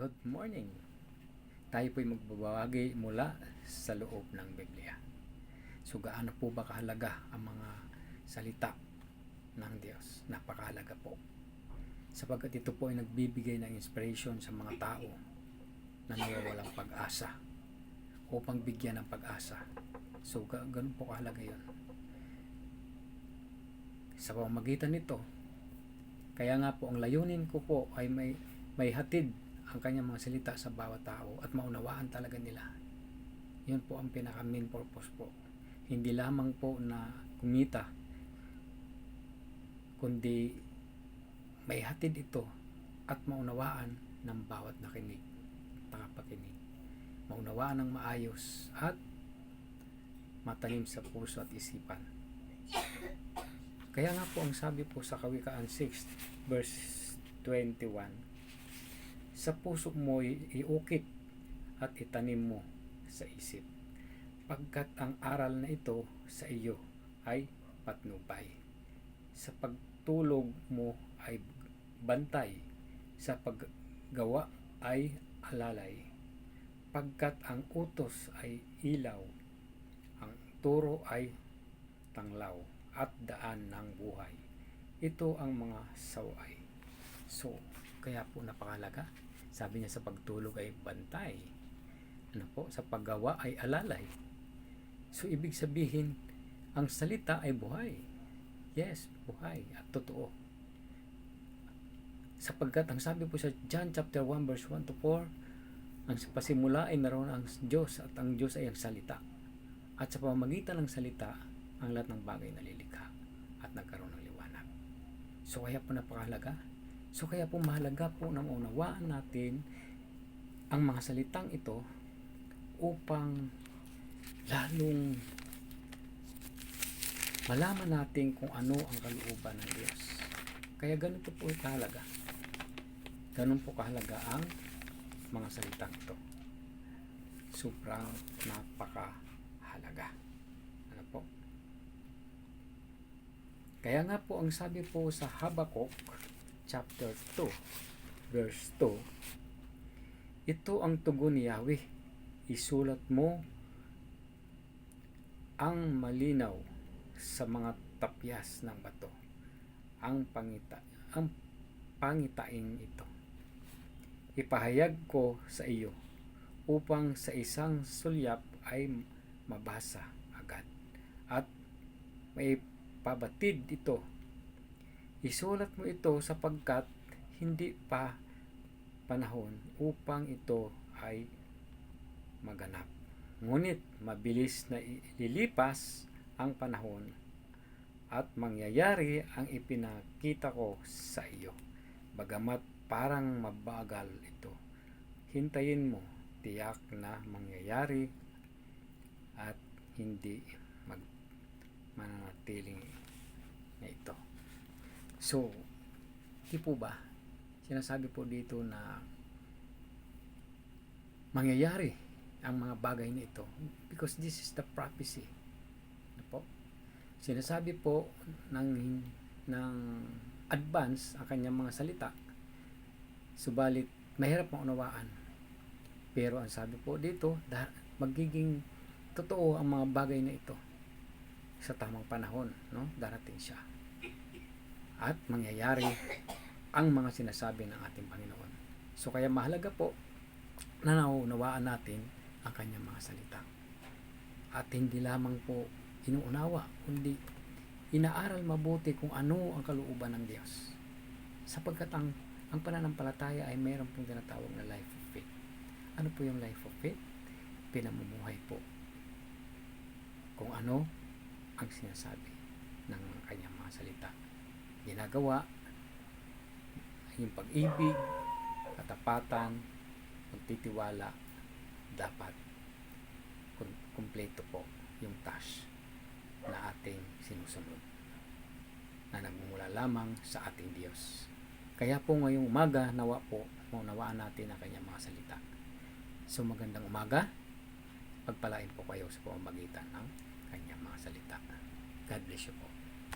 Good morning. Tayo po'y magbabagi mula sa loob ng Biblia. So gaano po ba kahalaga ang mga salita ng Diyos? Napakahalaga po. Sapagkat ito po ay nagbibigay ng inspiration sa mga tao na nawawalang pag-asa upang bigyan ng pag-asa. So ga- ganun po kahalaga yun. Sa pamamagitan nito, kaya nga po ang layunin ko po ay may may hatid ang kanyang mga salita sa bawat tao at maunawaan talaga nila. Yun po ang pinaka main purpose po. Hindi lamang po na kumita kundi may hatid ito at maunawaan ng bawat nakinig, nakapakinig. Maunawaan ng maayos at matalim sa puso at isipan. Kaya nga po ang sabi po sa Kawikaan 6 verse 21 sa puso mo iukit at itanim mo sa isip pagkat ang aral na ito sa iyo ay patnubay. Sa pagtulog mo ay bantay sa paggawa ay alalay pagkat ang utos ay ilaw ang turo ay tanglaw at daan ng buhay. Ito ang mga saway. So kaya po napakalaga sabi niya sa pagtulog ay bantay. Ano po? Sa paggawa ay alalay. So, ibig sabihin, ang salita ay buhay. Yes, buhay at totoo. Sapagkat ang sabi po sa John chapter 1 verse 1 to 4, ang pasimula ay naroon ang Diyos at ang Diyos ay ang salita. At sa pamamagitan ng salita, ang lahat ng bagay nalilikha at nagkaroon ng liwanag. So kaya po napakahalaga. So kaya po mahalaga po na maunawaan natin ang mga salitang ito upang lalong malaman natin kung ano ang kalooban ng Diyos. Kaya ganito po kahalaga. Ganun po kahalaga ang mga salitang ito. Sobrang napakahalaga. Ano po? Kaya nga po ang sabi po sa Habakuk chapter 2 verse 2 Ito ang tugon ni Yahweh. Isulat mo ang malinaw sa mga tapyas ng bato. Ang pangita ang pangitain ito. Ipahayag ko sa iyo upang sa isang sulyap ay mabasa agad at may pabatid ito. Isulat mo ito sapagkat hindi pa panahon upang ito ay maganap. Ngunit mabilis na ililipas ang panahon at mangyayari ang ipinakita ko sa iyo. Bagamat parang mabagal ito, hintayin mo tiyak na mangyayari at hindi mag mananatiling. So, di po ba? Sinasabi po dito na mangyayari ang mga bagay na ito because this is the prophecy. Ano po? Sinasabi po ng ng advance ang kanyang mga salita. Subalit mahirap maunawaan. Pero ang sabi po dito, magiging totoo ang mga bagay na ito sa tamang panahon, no? Darating siya. At mangyayari ang mga sinasabi ng ating Panginoon. So kaya mahalaga po na nauunawaan natin ang kanyang mga salita. At hindi lamang po inuunawa, kundi inaaral mabuti kung ano ang kalooban ng Diyos. Sapagkat ang, ang pananampalataya ay mayroon pong tinatawag na life of faith. Ano po yung life of faith? Pinamumuhay po kung ano ang sinasabi ng kanyang mga salita. Ginagawa, yung pag-ibig, katapatan, pagtitiwala, dapat kum- kumpleto po yung task na ating sinusunod na nagmumula lamang sa ating Diyos. Kaya po ngayong umaga, nawa po, maunawaan natin ang kanyang mga salita. So magandang umaga, pagpalain po kayo sa pamamagitan ng kanyang mga salita. God bless you po.